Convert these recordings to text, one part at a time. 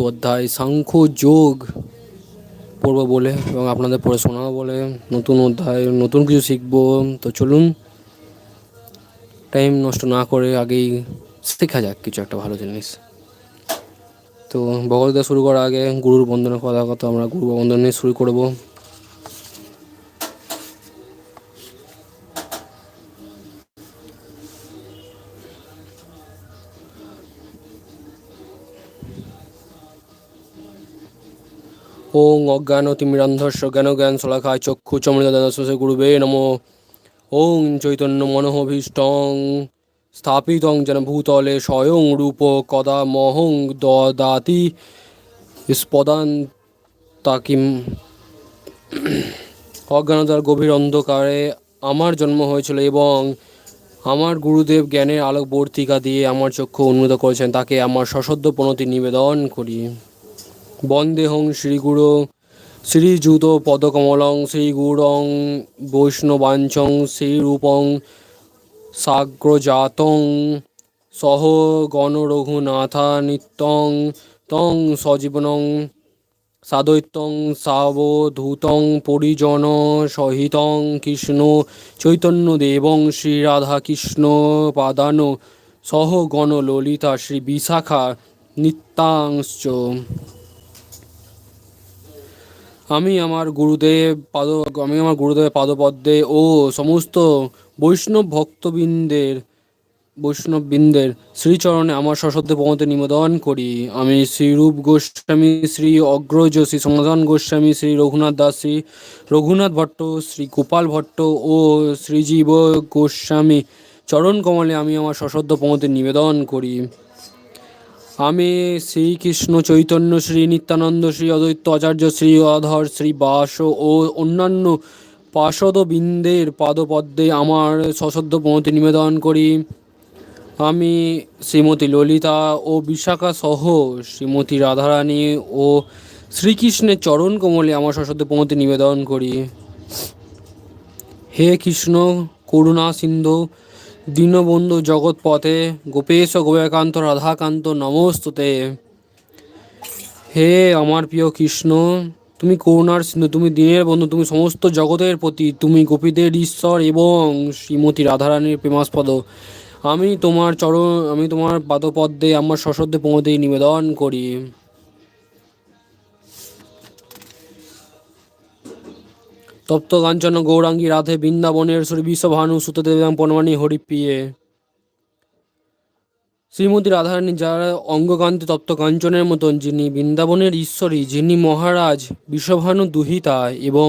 অধ্যায় সাংখ্য যোগ পড়ব বলে এবং আপনাদের পড়ে শোনাবো বলে। নতুন অধ্যায়, নতুন কিছু শিখব। তো চলুন টাইম নষ্ট না করে আগেই শেখা যাক কিছু একটা ভালো জিনিস। তো ভগবদ্গীতা শুরু করার আগে গুরুর বন্ধনের কথা কথা আমরা গুরু বন্ধন নিয়ে শুরু করব। ওং অজ্ঞান তিমিরান্ধস্য জ্ঞান জ্ঞান শলাখায় চক্ষু চমৃত দাদশে গুরুবে নম। ওং চৈতন্য মনোভীষ্টং স্থাপিতং যেন ভূতলে স্বয়ং রূপ কদা মহং দদাতি। স্পদান তাকিম অজ্ঞানতার গভীর অন্ধকারে আমার জন্ম হয়েছিল এবং আমার গুরুদেব জ্ঞানের আলোকবর্তিকা দিয়ে আমার চক্ষু উন্নত করেছেন, তাকে আমার সশব্দ প্রণতি নিবেদন করি। বন্দেহং শ্রীগুরু। শ্রীযুত পদকমলং, শ্রীগুরং, বৈষ্ণবাঞ্চং, শ্রীরূপং, সাগ্রজাতং, সহ গণরঘুনাথা নিত্যং তং সজীবনং, সাদৈত্যং, সাবধূতং, পরিজন সহিতং, কৃষ্ণ চৈতন্যদেবং, শ্রীরাধাকৃষ্ণ পাদান, সহ গণ ললিতা শ্রী বিশাখা নিত্যাংশ। আমি আমার গুরুদেব পাদ, আমি আমার গুরুদেবের পাদপদ্মে ও সমস্ত বৈষ্ণব ভক্তবৃন্দের, বৈষ্ণববৃন্দের শ্রীচরণে আমার সশব্দে পমতে নিবেদন করি। আমি শ্রীরূপ গোস্বামী, শ্রী অগ্রজ শ্রী সনাতন গোস্বামী, শ্রী রঘুনাথ দাস, শ্রী রঘুনাথ ভট্ট, শ্রী গোপাল ভট্ট ও শ্রীজীব গোস্বামী চরণ কমলে আমি আমার সশব্দ পমতে নিবেদন করি। আমি শ্রীকৃষ্ণ চৈতন্য, শ্রী নিত্যানন্দ, শ্রী অদ্বৈত আচার্য, শ্রী অধর, শ্রী বাস ও অন্যান্য পার্ষদবৃন্দের পাদপদ্মে আমার সশব্দ পমতি নিবেদন করি। আমি শ্রীমতী ললিতা ও বিশাখা সহ শ্রীমতী রাধারানী ও শ্রীকৃষ্ণের চরণ কমলে আমার সশব্দ পমতি নিবেদন করি। হে কৃষ্ণ, করুণা সিন্ধু দীনবন্ধু জগৎপথে গোপেশ গোয়াকান্ত রাধাকান্ত নমস্তুতে। হে আমার প্রিয় কৃষ্ণ, তুমি করুণার সিন্ধু, তুমি দিনের বন্ধু, তুমি সমস্ত জগতের প্রতি, তুমি গোপীদের ঈশ্বর এবং শ্রীমতী রাধারানীর প্রেমাস্পদ। আমি তোমার চরণ, আমি তোমার পাদপদ্মে, আমার সশব্দে পৌঁতে নিবেদন করি। তপ্ত কাঞ্চন গৌরাঙ্গী রাধে বৃন্দাবনের শ্রী বিশ্বভানু সুতদেবাং পনমানি হরিপ্রিয়ে। শ্রীমতী রাধারানী যারা অঙ্গকান্তি তপ্ত কাঞ্চনের মতন, যিনি বৃন্দাবনের ঈশ্বরী, যিনি মহারাজ, বিশ্বভানু দুহিতা এবং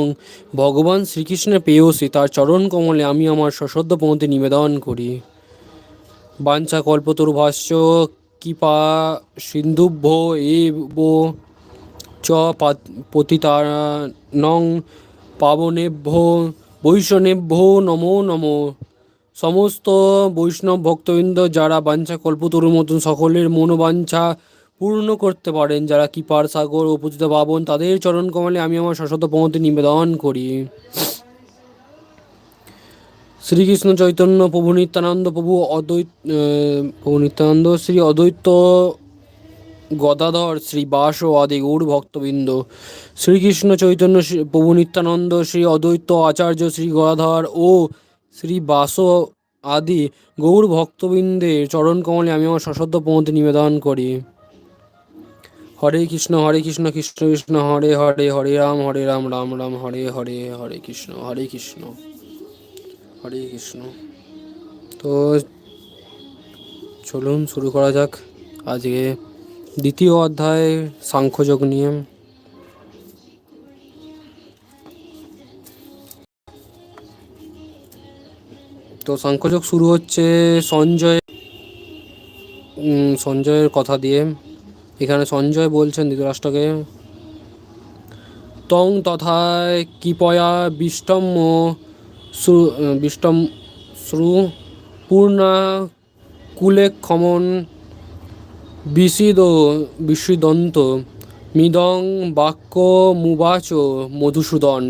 ভগবান শ্রীকৃষ্ণের পেয়সী তার চরণ কমলে আমি আমার সশব্দ পৌঁতে নিবেদন করি। বাঞ্ছা কল্পতরু ভাষ্য কৃপা সিন্ধুভ্য এব চ পতিতানং পাবনেভ্য, বৈষ্ণবেভ্য নমো নমো। সমস্ত বৈষ্ণব ভক্তবৃন্দ যারা বাঞ্ছা কল্পতরুর মতন সকলের মনোবাঞ্ছা পূর্ণ করতে পারেন, যারা কৃপার সাগর উপস্থিত পাবন, তাদের চরণ কমলে আমি আমার শশত পমতি নিবেদন করি। শ্রীকৃষ্ণ চৈতন্য প্রভু নিত্যানন্দ প্রভু অদ্বৈত প্রভু নিত্যানন্দ, শ্রী অদ্বৈত গদাধর, শ্রী বাস ও আদি গৌর ভক্তবৃন্দ, শ্রীকৃষ্ণ চৈতন্য শ্রী প্রভু নিত্যানন্দ, শ্রী অদ্বৈত আচার্য শ্রী গদাধর ও শ্রী বাস আদি গৌর ভক্তবৃন্দের চরণ কমলে আমি আমার সশব্দ পৌঁতে নিবেদন করি। হরে কৃষ্ণ হরে কৃষ্ণ কৃষ্ণ কৃষ্ণ, হরে হরে হরে রাম হরে রাম রাম রাম, হরে হরে হরে কৃষ্ণ হরে কৃষ্ণ হরে কৃষ্ণ। তো চলুন, শুরু করা যাক আজকে দ্বিতীয় অধ্যায়, সাংখ্যযোগ নিয়ে তো সাংখ্যযোগ শুরু হচ্ছে সঞ্জয় সঞ্জয়ের কথা দিয়ে। এখানে সঞ্জয় বলছেন ধৃতরাষ্ট্রকে, তং তথায় কৃপয়া বিষ্টম্য বিষ্টম, শ্রু, পূর্ণা কুলে ক্ষমন বিষিদ বিষিদন্ত মিদং বাক্য মুবাচ মধুসূদন।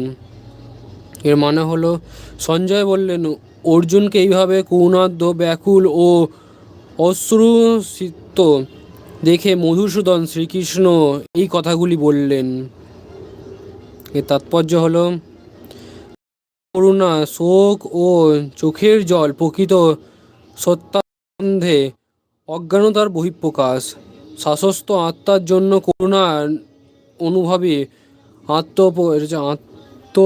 এর মানে হলো, সঞ্জয় বললেন, অর্জুনকে এইভাবে কৌনাদ্য ব্যাকুল ও অশ্রুসিত দেখে মধুসূদন শ্রীকৃষ্ণ এই কথাগুলি বললেন। এর তাৎপর্য হলো, করুণা, শোক ও চোখের জল প্রকৃত সত্যান্ধে অজ্ঞানতার বহিঃপ্রকাশ। শাসস্ত আত্মার জন্য করুণা অনুভবে আত্ম আত্ম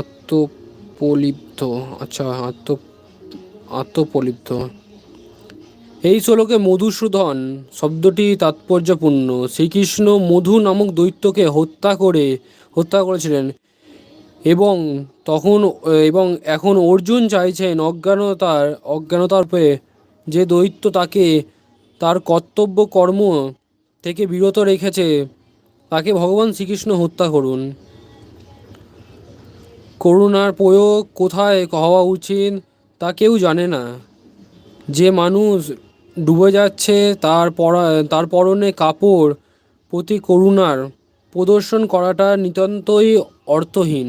আত্মপলিপ্ত। আচ্ছা আত্ম আত্মপলিপ্ত। এই শ্লোকে মধুসূদন শব্দটি তাৎপর্যপূর্ণ। শ্রীকৃষ্ণ মধু নামক দৈত্যকে হত্যা করে হত্যা করেছিলেন এবং তখন এবং এখন অর্জুন চাইছেন অজ্ঞানতার অজ্ঞানতার পেয়ে যে দৈত্য তাকে, তার কর্তব্য কর্ম থেকে বিরত রেখেছে, তাকে ভগবান শ্রীকৃষ্ণ হত্যা করুন। করুণার প্রয়োগ কোথায় হওয়া উচিত তা কেউ জানে না। যে মানুষ ডুবে যাচ্ছে, তার পরা, তার পরনে কাপড় প্রতি করুণার প্রদর্শন করাটা নিতান্তই অর্থহীন।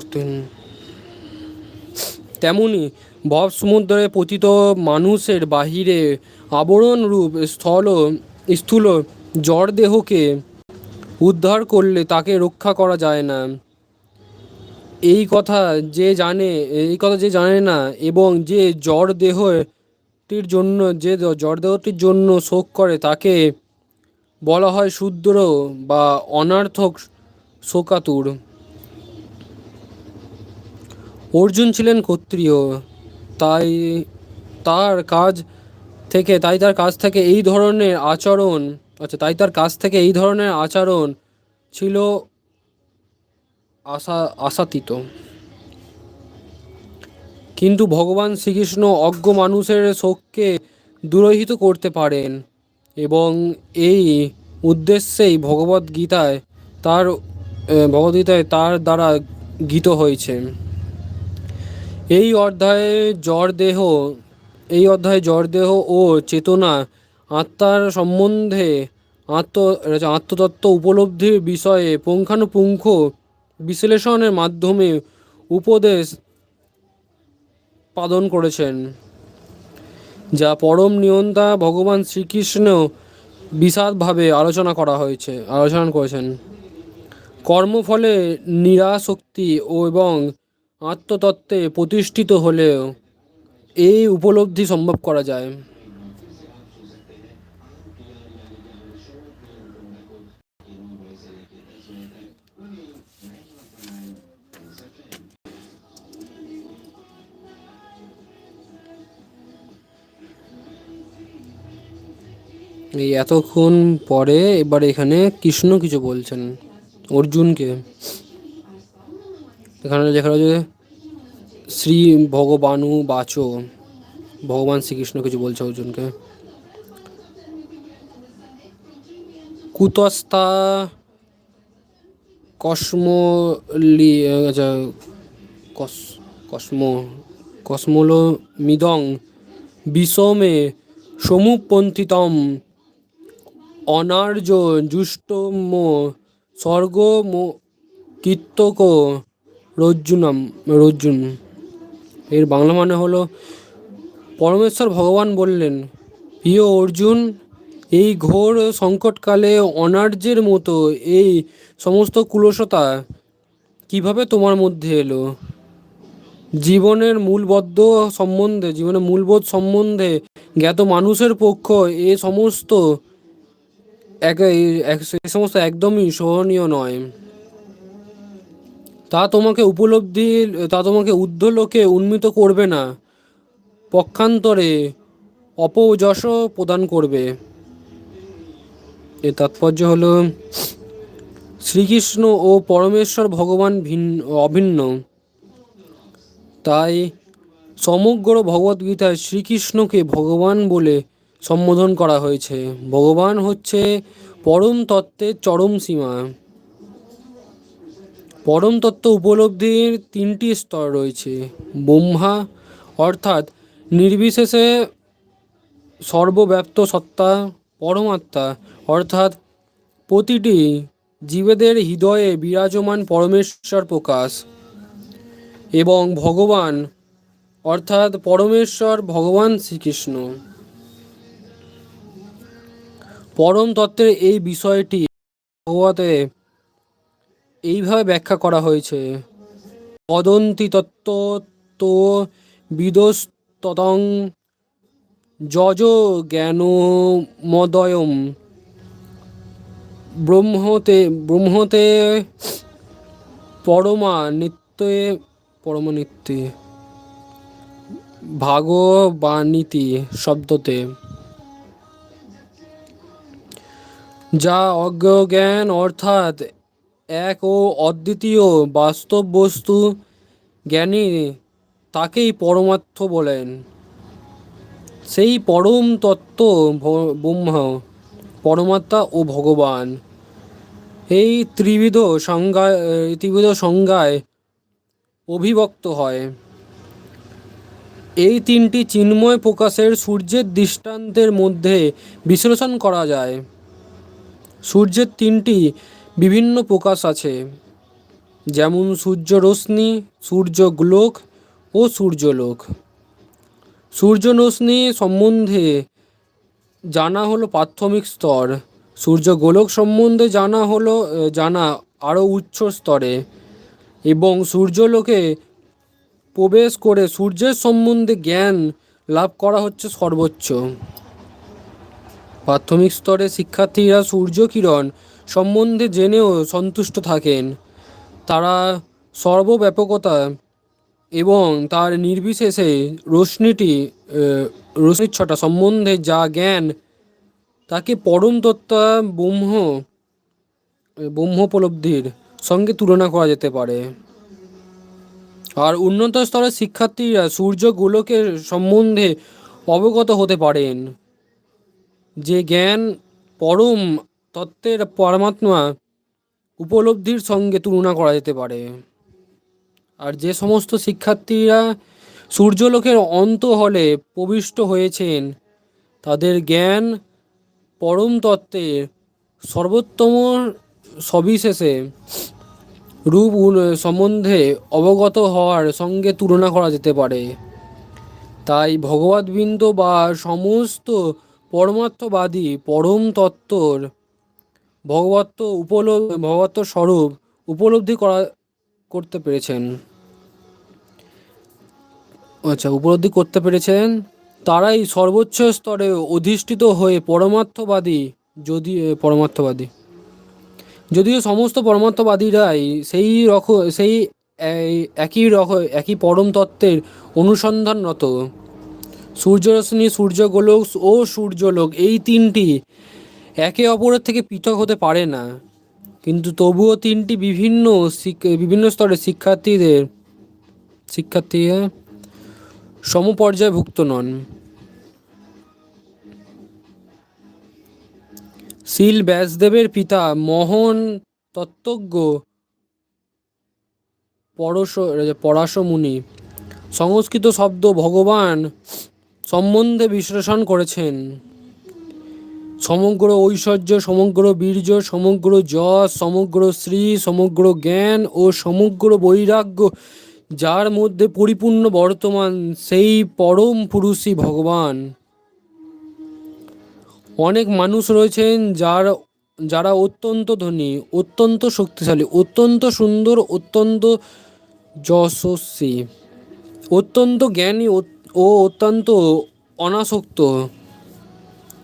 অর্থহীন তেমনি ভব সমুদ্রে পতিত মানুষের বাহিরে আবরণ রূপ স্থল স্থূল জড় দেহকে উদ্ধার করলে তাকে রক্ষা করা যায় না। এই কথা যে জানে, এই কথা যে জানে না এবং যে জড় দেহটির জন্য, যে জড় দেহটির জন্য শোক করে তাকে বলা হয় শূদ্র বা অনার্থক শোকাতুর। অর্জুন ছিলেন ক্ষত্রিয়, তাই তার কাজ থেকে, তাই তার কাছ থেকে এই ধরনের আচরণ আচ্ছা তাই তার কাছ থেকে এই ধরনের আচরণ ছিল আশা আশাতীত। কিন্তু ভগবান শ্রীকৃষ্ণ অজ্ঞ মানুষের শোককে দূরহিত করতে পারেন এবং এই উদ্দেশ্যেই ভগবদ্গীতায় তার ভগবদ্গীতায় তার দ্বারা গীত হয়েছে। এই অধ্যায়ে জড়দেহ, এই অধ্যায়ে জড়দেহ ও চেতনা আত্মার সম্বন্ধে আত্ম আত্মতত্ত্ব উপলব্ধির বিষয়ে পুঙ্খানুপুঙ্খ বিশ্লেষণের মাধ্যমে উপদেশ পালন করেছেন, যা পরম নিয়ন্তা ভগবান শ্রীকৃষ্ণ বিশদভাবে আলোচনা করা হয়েছে, আলোচনা করেছেন। কর্মফলে নিরাশক্তি ও এবং আত্মতত্ত্বে প্রতিষ্ঠিত হলেও এই উপলব্ধি সম্ভব করা যায়। এই এতক্ষণ পরে এবার এখানে কৃষ্ণ কিছু বলছেন অর্জুনকে। এখানে লেখা রয়েছে, শ্রী ভগবানু বাচ। ভগবান শ্রীকৃষ্ণ কিছু বলছে অর্জুনকে। কুতস্তা কসমলি আচ্ছা কস, কসমো, কসমলো মিদং বিষমে সমুপন্থিতম। অনার্য জুষ্টম স্বর্গ কীর্তক রজ্জুনাম, রজ্জুন। এর বাংলা মানে হলো, পরমেশ্বর ভগবান বললেন প্রিয় অর্জুন, এই ঘোর সংকটকালে অনার্যের মতো এই সমস্ত কুলসতা কীভাবে তোমার মধ্যে এলো? জীবনের মূলবদ্ধ সম্বন্ধে, জীবনের মূলবোধ সম্বন্ধে জ্ঞাত মানুষের পক্ষ এ সমস্ত এক সমস্ত একদমই সহনীয় নয়। তা তোমাকে উপলব্ধি, তা তোমাকে ঊর্ধ্বলোকে উন্নীত করবে না। পক্ষান্তরে অপযশ প্রদান করবে। এর তাৎপর্য হল, শ্রীকৃষ্ণ ও পরমেশ্বর ভগবান ভিন্ন, অভিন্ন। তাই সমগ্র ভগবদ্গীতায় শ্রীকৃষ্ণকে ভগবান বলে সম্বোধন করা হয়েছে। ভগবান হচ্ছে পরম তত্ত্বের চরম সীমা। পরম তত্ত্ব উপলব্ধির তিনটি স্তর রয়েছে। ব্রহ্মা, অর্থাৎ নির্বিশেষে সর্বব্যাপ্ত সত্তা, পরমাত্মা, অর্থাৎ প্রতিটি জীবেদের হৃদয়ে বিরাজমান পরমেশ্বর প্রকাশ। এবং ভগবান, অর্থাৎ পরমেশ্বর ভগবান শ্রীকৃষ্ণ। পরম তত্ত্বের এই বিষয়টি ভগবতে এইভাবে ব্যাখ্যা করা হয়েছে। বদন্তি তত্ত্ব তো বিদস্ততং যজ জ্ঞানমদয়ম। ব্রহ্মতে ব্রহ্মতে পরমা নিত্যে, পরমনিত্যে। ভাগবানীতি শব্দতে। যা অজ্ঞজ্ঞান অর্থাৎ এক ও অদ্বিতীয় বাস্তব বস্তু জ্ঞানী তাকেই পরমার্থ বলেন। সেই পরম তত্ত্ব ব্রহ্ম, পরমাত্মা ও ভগবান। এই ত্রিবিধ সংজ্ঞায় এই ত্রিবিধ সংজ্ঞায় অভিভক্ত হয়। এই তিনটি চিন্ময় প্রকাশের সূর্যের দৃষ্টান্তের মধ্যে বিশ্লেষণ করা যায়। সূর্যের তিনটি বিভিন্ন প্রকাশ আছে। যেমন সূর্য রশ্মি, সূর্য গ্লোক ও সূর্যলোক সূর্য রশ্মি সম্বন্ধে জানা হলো প্রাথমিক স্তর। সূর্য গোলক সম্বন্ধে জানা হলো, জানা আরও উচ্চ স্তরে। এবং সূর্যলোকে প্রবেশ করে সূর্যের সম্বন্ধে জ্ঞান লাভ করা হচ্ছে সর্বোচ্চ। প্রাথমিক স্তরে শিক্ষার্থীরা সূর্যকিরণ সম্বন্ধে জেনেও সন্তুষ্ট থাকেন। তারা সর্বব্যাপকতা এবং তার নির্বিশেষে রশ্মিটি আহ, রশ্মির ছটা সম্বন্ধে যা জ্ঞান তাকে পরম তত্ত্বা ব্রহ্ম ব্রহ্মোপলব্ধির সঙ্গে তুলনা করা যেতে পারে। আর উন্নত স্তরের শিক্ষার্থীরা সূর্য গোলকের সম্বন্ধে অবগত হতে পারেন। যে জ্ঞান পরম তত্ত্বের পরমাত্মা উপলব্ধির সঙ্গে তুলনা করা যেতে পারে। আর যে সমস্ত শিক্ষার্থীরা সূর্যলোকের অন্ত হলে প্রবিষ্ট হয়েছেন, তাদের জ্ঞান পরম তত্ত্বের সর্বোত্তম সবিশেষে রূপ সম্বন্ধে অবগত হওয়ার সঙ্গে তুলনা করা যেতে পারে। তাই ভগবদ্বৃন্দ বা সমস্ত পরমার্থবাদী পরম তত্ত্বর ভগবত্ব উপলব্ধ ভগবত্ব স্বরূপ উপলব্ধি করা, করতে পেরেছেন। আচ্ছা উপলব্ধি করতে পেরেছেন? তারাই সর্বোচ্চ স্তরে অধিষ্ঠিত হয়ে পরমার্থবাদী যদি পরমার্থবাদী। যদিও সমস্ত পরমার্থবাদীরাই সেই রক, সেই একই রক, একই পরম তত্ত্বের অনুসন্ধানরত। সূর্যরশ্মি, সূর্যগোলক ও সূর্যলোক এই তিনটি একে অপরের থেকে পৃথক হতে পারে না। কিন্তু তবুও তিনটি বিভিন্ন বিভিন্ন স্তরের শিক্ষার্থীদের শিক্ষার্থীরা সমপর্যায়ভুক্ত নন। শিল ব্যাসদেবের পিতা মোহন তত্ত্বজ্ঞ পরশ পরাশমুনি সংস্কৃত শব্দ ভগবান সম্বন্ধে বিশ্লেষণ করেছেন। সমগ্র ঐশ্বর্য, সমগ্র বীর্য, সমগ্র যশ, সমগ্র শ্রী সমগ্র জ্ঞান ও সমগ্র বৈরাগ্য, যার মধ্যে পরিপূর্ণ বর্তমান, সেই পরম পুরুষই ভগবান। অনেক মানুষ রয়েছেন যার, যারা অত্যন্ত ধনী, অত্যন্ত শক্তিশালী, অত্যন্ত সুন্দর, অত্যন্ত যশস্বী, অত্যন্ত জ্ঞানী ও- অত্যন্ত অনাসক্ত।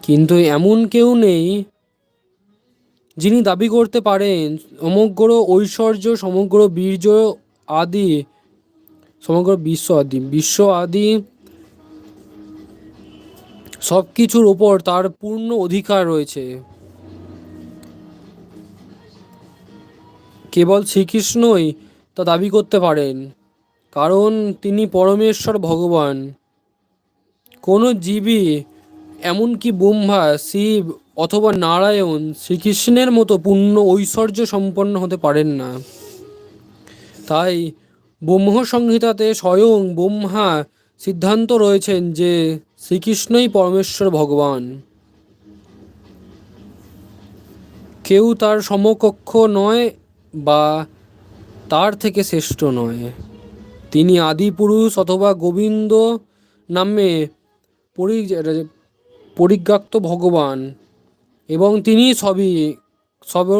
কিন্তু এমন কেউ নেই যিনি দাবি করতে পারেন, সমগ্র ঐশ্বর্য, সমগ্র বীর্য আদি, সমগ্র বিশ্ব আদি বিশ্ব আদি সব কিছুর ওপর তার পূর্ণ অধিকার রয়েছে। কেবল শ্রীকৃষ্ণই তা দাবি করতে পারেন, কারণ তিনি পরমেশ্বর ভগবান। কোনো জীবই এমনকি ব্রহ্মা শিব অথবা নারায়ণ শ্রীকৃষ্ণের মতো পূর্ণ ঐশ্বর্য সম্পন্ন হতে পারেন না। তাই ব্রহ্মসংহিতাতে স্বয়ং ব্রহ্মা সিদ্ধান্ত রয়েছেন যে শ্রীকৃষ্ণই পরমেশ্বর ভগবান। কেউ তার সমকক্ষ নয় বা তার থেকে শ্রেষ্ঠ নয়। তিনি আদিপুরুষ অথবা গোবিন্দ নামে পরিজ্ঞাত ভগবান এবং তিনি সবই সর্ব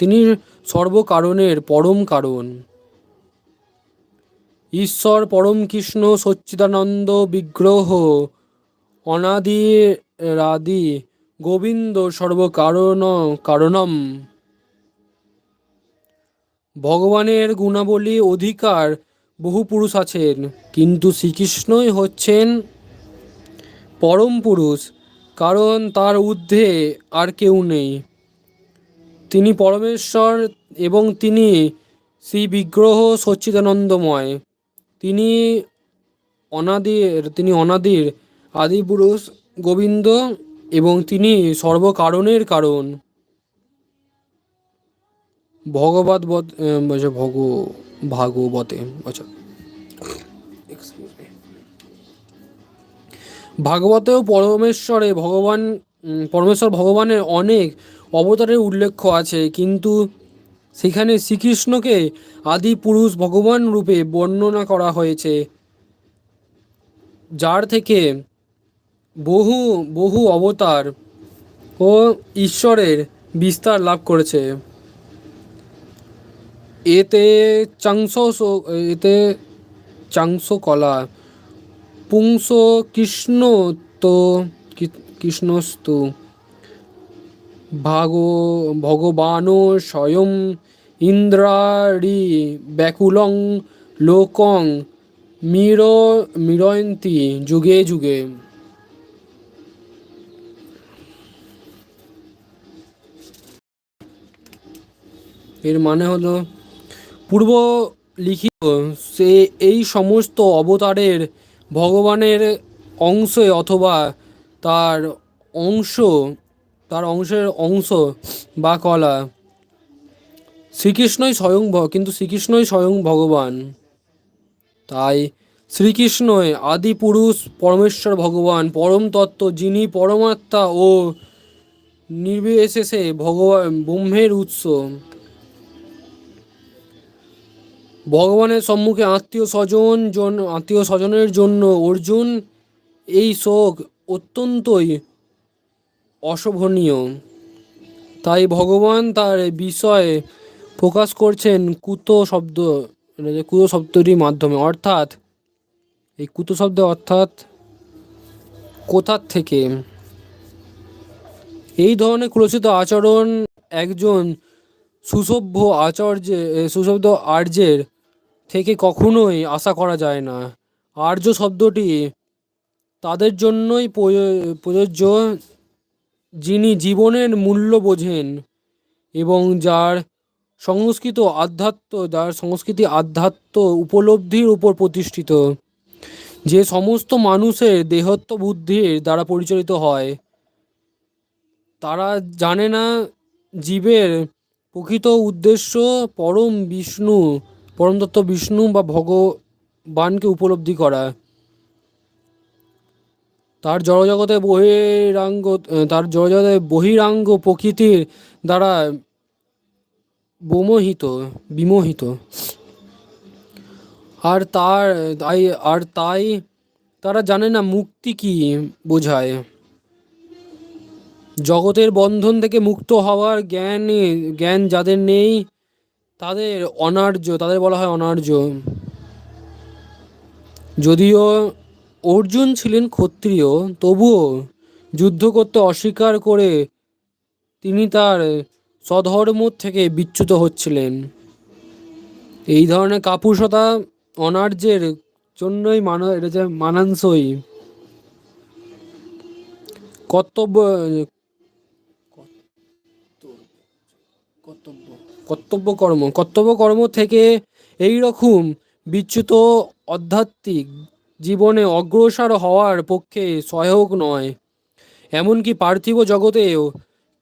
তিনি সর্বকারণের পরম কারণ। ঈশ্বর পরম কৃষ্ণ সচ্চিদানন্দ বিগ্রহ অনাদি রাদি গোবিন্দ সর্বকারণ, কারণম। ভগবানের গুণাবলী অধিকার বহু পুরুষ আছেন, কিন্তু শ্রীকৃষ্ণই হচ্ছেন পরম পুরুষ, কারণ তার ঊর্ধ্বে আর কেউ নেই। তিনি পরমেশ্বর এবং তিনি শ্রী বিগ্রহ সচ্চিদানন্দময়। তিনি অনাদির তিনি অনাদির আদিপুরুষ গোবিন্দ এবং তিনি সর্বকারণের কারণ। ভগবত ভগ ভাগবতে আচ্ছা। ভাগবতেও পরমেশ্বরে ভগবান পরমেশ্বর ভগবানের অনেক অবতারের উল্লেখ আছে, কিন্তু সেখানে শ্রীকৃষ্ণকে আদি পুরুষ ভগবান রূপে বর্ণনা করা হয়েছে, যার থেকে বহু বহু অবতার ও ঈশ্বরের বিস্তার লাভ করেছে। এতে চাংস এতে চাংস কলা পুংস কৃষ্ণ তো কৃষ্ণস্তু। ভাগ ভগবানো স্বয়ং ইন্দ্রারি ব্যাকুলং লোকং মির মিরয়ন্তি যুগে যুগে। এর মানে হলো পূর্ব লিখিত সে এই সমস্ত অবতারের ভগবানের অংশে অথবা তার অংশ, তার অংশের অংশ বা কলা শ্রীকৃষ্ণই স্বয়ং কিন্তু শ্রীকৃষ্ণই স্বয়ং ভগবান। তাই শ্রীকৃষ্ণই আদি পুরুষ পরমেশ্বর ভগবান, পরম তত্ত্ব যিনি পরমাত্মা ও নির্বিশেষে ভগবান ব্রহ্মের উৎস। ভগবানের সম্মুখে আত্মীয় স্বজন জন, আত্মীয় স্বজনের জন্য অর্জুন, এই শোক অত্যন্তই অশোভনীয়। তাই ভগবান তার বিষয়ে প্রকাশ করছেন কুত শব্দ কুত শব্দটির মাধ্যমে। অর্থাৎ, এই কুত শব্দ অর্থাৎ কোথার থেকে? এই ধরনের কুলসিত আচরণ একজন সুসভ্য আচার্য সুসভ্য আর্যের থেকে কখনোই আশা করা যায় না। আর্য শব্দটি তাদের জন্যই প্রয়- প্রযোজ্য, যিনি জীবনের মূল্য বোঝেন এবং যার সংস্কৃত আধ্যাত্ম, যার সংস্কৃতি আধ্যাত্ম উপলব্ধির উপর প্রতিষ্ঠিত। যে সমস্ত মানুষের দেহত্ব বুদ্ধির দ্বারা পরিচালিত হয়, তারা জানে না জীবের প্রকৃত উদ্দেশ্য পরম বিষ্ণু পরম তত্ত্ব বিষ্ণু বা ভগবানকে উপলব্ধি করা তার জড়জগতে বহিরাঙ্গ, তার জড়জগতে বহিরাঙ্গ প্রকৃতির দ্বারা বোমোহিত, বিমোহিত। আর তার, তাই, আর তাই তারা জানে না মুক্তি কি বোঝায়। জগতের বন্ধন থেকে মুক্ত হওয়ার জ্ঞান জ্ঞান যাদের নেই তাদের অনার্য, তাদের বলা হয় অনার্য। যদিও অর্জুন ছিলেন ক্ষত্রিয়, তবুও যুদ্ধ করতে অস্বীকার করে তিনি তার স্বধর্ম থেকে বিচ্যুত হচ্ছিলেন। এই ধরনের কাপুরসতা অনার্যের জন্যই মানা, এটা যে মানানসই। কর্তব্য কর্তব্য। কর্তব্যকর্ম কর্তব্যকর্ম থেকে এই রকম বিচ্যুত আধ্যাত্মিক জীবনে অগ্রসর হওয়ার পক্ষে সহায়ক নয়। এমনকি পার্থিব জগতেও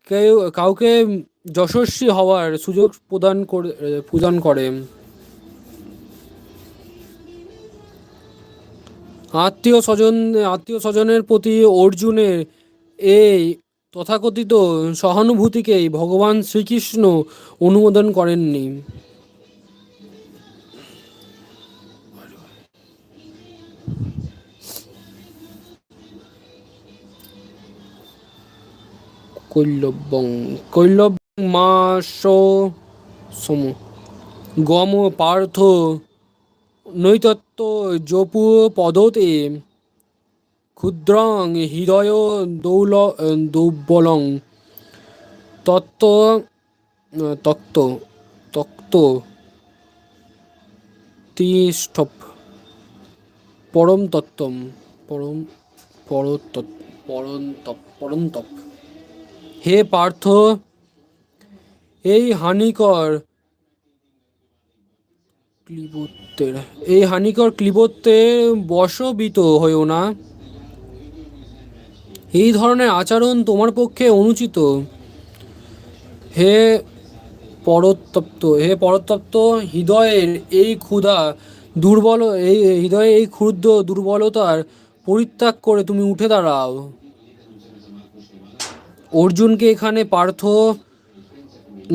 কেউ, কাউকে যশস্বী হওয়ার সুযোগ প্রদান করে প্রদান করে। আত্মীয় স্বজন, আত্মীয় স্বজনের প্রতি অর্জুনের এই তথাকথিত সহানুভূতিকেই ভগবান শ্রীকৃষ্ণ অনুমোদন করেননি। কৈলব্যং কৈলব্যং মাস সম। গম পার্থ নৈতত্য জপু পদতে ক্ষুদ্রং হৃদয় দৌল দৌবলং তত্ত্ব তক্ত তক্ত, তিষ্ঠপ, পরম তত্ত্বম, পরম পরতপ পরন্তপ হে পার্থ, এই হানিকর ক্লিবত্বের এই হানিকর ক্লিবত্বের বশবিত হয়েও না। এই ধরনের আচরণ তোমার পক্ষে অনুচিত। হে পরতপ্ত হে পরতপ্ত হৃদয়ের এই ক্ষুধা দুর্বল, এই হৃদয়ে এই ক্ষুদ্র দুর্বলতার পরিত্যাগ করে তুমি উঠে দাঁড়াও। অর্জুনকে এখানে পার্থ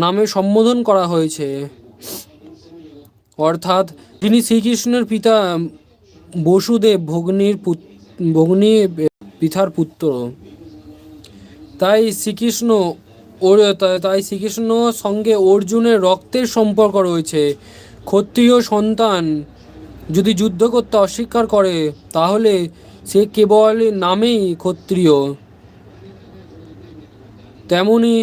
নামে সম্বোধন করা হয়েছে। অর্থাৎ তিনি শ্রীকৃষ্ণের পিতা বসুদেব ভগ্নির ভগ্নী পিতার পুত্র। তাই শ্রীকৃষ্ণ তাই শ্রীকৃষ্ণ সঙ্গে অর্জুনের রক্তের সম্পর্ক রয়েছে। ক্ষত্রিয় সন্তান যদি যুদ্ধ করতে অস্বীকার করে, তাহলে সে কেবল নামেই ক্ষত্রিয়। তেমনি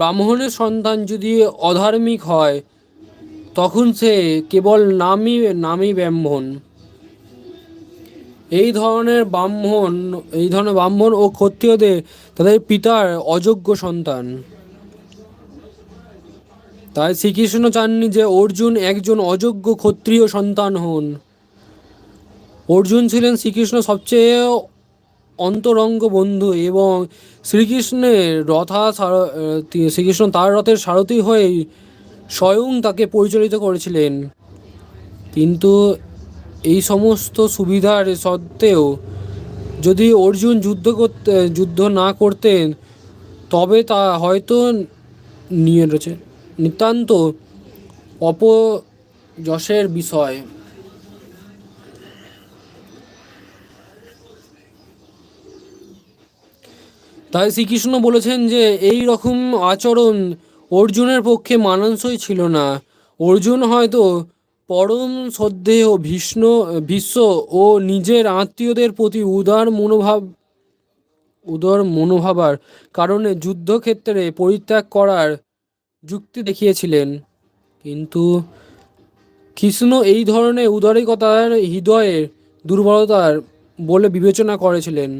ব্রাহ্মণের সন্তান যদি অধার্মিক হয়, তখন সে কেবল নামই নামই ব্রাহ্মণ। এই ধরনের ব্রাহ্মণ, এই ধরনের ব্রাহ্মণ ও ক্ষত্রিয়দের তাদের পিতার অযোগ্য সন্তান। তাই শ্রীকৃষ্ণ চাননি যে অর্জুন একজন অযোগ্য ক্ষত্রিয় সন্তান হন। অর্জুন ছিলেন শ্রীকৃষ্ণ সবচেয়ে অন্তরঙ্গ বন্ধু এবং শ্রীকৃষ্ণের রথা শ্রীকৃষ্ণ তার রথের সারথি হয়ে স্বয়ং তাকে পরিচালিত করেছিলেন। কিন্তু এই সমস্ত সুবিধার সত্ত্বেও যদি অর্জুন যুদ্ধ করতে, যুদ্ধ না করতেন, তবে তা হয়তো নিয়ে রয়েছে। নিতান্ত অপযশের বিষয়। তাই শ্রীকৃষ্ণ বলেছেন যে, এই রকম আচরণ অর্জুনের পক্ষে মানানসই ছিল না। অর্জুন হয়তো পরম শ্রদ্ধেয়, ভীষ্ম ভীষ্ম ও নিজের আত্মীয়দের প্রতি উদার মনোভাব, উদার মনোভাবার কারণে যুদ্ধক্ষেত্রে পরিত্যাগ করার যুক্তি দেখিয়েছিলেন। কিন্তু কৃষ্ণ এই ধরনের উদারিকতার হৃদয়ের দুর্বলতার বলে বিবেচনা করেছিলেন।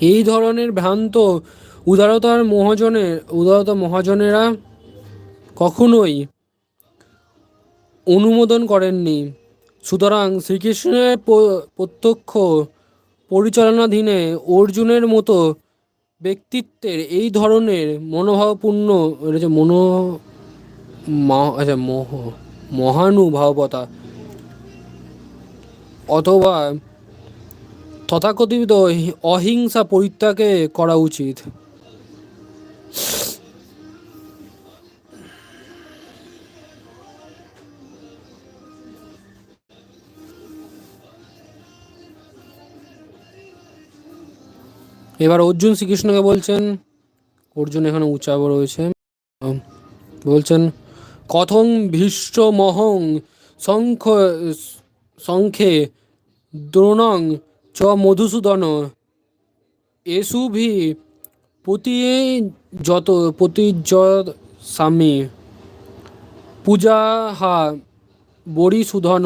এই ধরনের ভ্রান্ত উদারতার মহাজনের, উদারতা মহাজনেরা কখনোই অনুমোদন করেননি। সুতরাং শ্রীকৃষ্ণের প্রত্যক্ষ পরিচালনাধীনে অর্জুনের মতো ব্যক্তিত্বের এই ধরনের মনোভাবপূর্ণ এটা মনো আচ্ছা মোহ, মহানুভাবতা অথবা তথাকথিত অহিংসা পরিত্যাগে করা উচিত। এবার অর্জুন শ্রীকৃষ্ণকে বলছেন, অর্জুন এখানে উচ্চাব রয়েছে বলছেন, কথং ভীষ্ট মহং শঙ্খ, শঙ্খে দ্রোণং চ মধুসূদন এসুভি প্রতি যত প্রতি স্বামী, পূজা হা বরিসূধন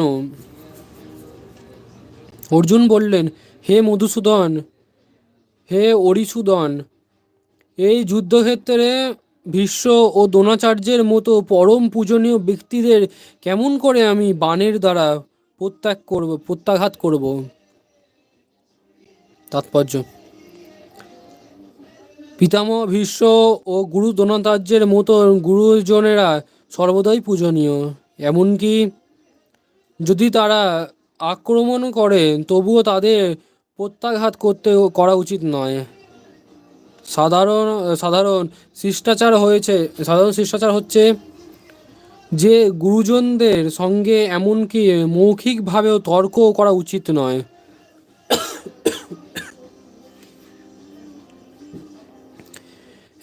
অর্জুন বললেন, হে মধুসূদন হে অরিসূদন, এই যুদ্ধক্ষেত্রে ভীষ্ম ও দ্রোণাচার্যের মতো পরম পূজনীয় ব্যক্তিদের কেমন করে আমি বাণের দ্বারা প্রত্যাগ করব, প্রত্যাঘাত করব? তাৎপর্য। পিতামহ ভীষ্ম ও গুরু দ্রোণাচার্যের মতো গুরুজনেরা সর্বদাই পূজনীয়। এমনকি যদি তারা আক্রমণ করে, তবুও তাদের প্রত্যাঘাত করতে করা উচিত নয়। সাধারণ সাধারণ শিষ্টাচার হয়েছে, সাধারণ শিষ্টাচার হচ্ছে যে গুরুজনদের সঙ্গে এমনকি মৌখিকভাবেও তর্ক করা উচিত নয়।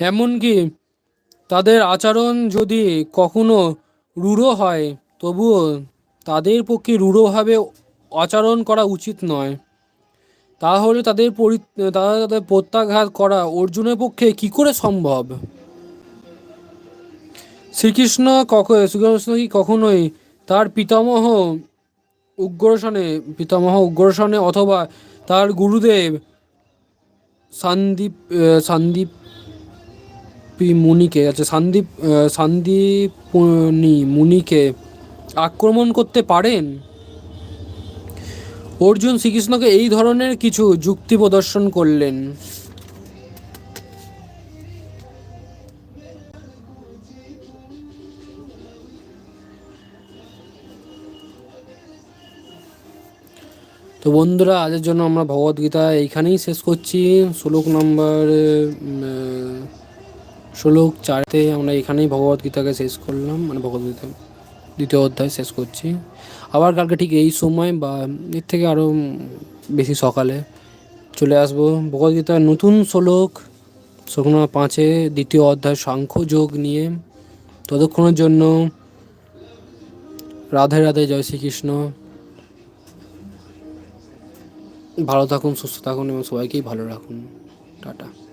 এমনকি তাদের আচরণ যদি কখনো রূঢ় হয়, তবুও তাদের পক্ষে রূঢ়ভাবে আচরণ করা উচিত নয়। তাহলে তাদের পরি তারা তাদের প্রত্যাঘাত করা অর্জুনের পক্ষে কি করে সম্ভব? শ্রীকৃষ্ণ কখ শ্রীকৃষ্ণ কি কখনোই তার পিতামহ উগ্রসনে পিতামহ উগ্রসনে অথবা তার গুরুদেব সন্দীপ সন্দীপ মুনিকে আচ্ছা সন্দীপ আহ, সন্দীপনি মুনিকে আক্রমণ করতে পারেন? অর্জুন শ্রীকৃষ্ণকে এই ধরনের কিছু যুক্তি প্রদর্শন করলেন। তো বন্ধুরা, আজের জন্য আমরা ভগবদ্গীতা এইখানেই শেষ করছি। শ্লোক নম্বর শ্লোক চারতে আমরা এখানেই ভগবদ্গীতাকে শেষ করলাম মানে ভগবদ্গীতা দ্বিতীয় অধ্যায় শেষ করছি। আবার কালকে ঠিক এই সময় বা এর থেকে আরও বেশি সকালে চলে আসব। ভগবদ্গীতার নতুন শ্লোক নম্বর পাঁচে, দ্বিতীয় অধ্যায় সাংখ্য যোগ নিয়ে। ততক্ষণের জন্য রাধে রাধে, জয় শ্রীকৃষ্ণ। ভালো থাকুন, সুস্থ থাকুন এবং সবাইকেই ভালো রাখুন। টাটা।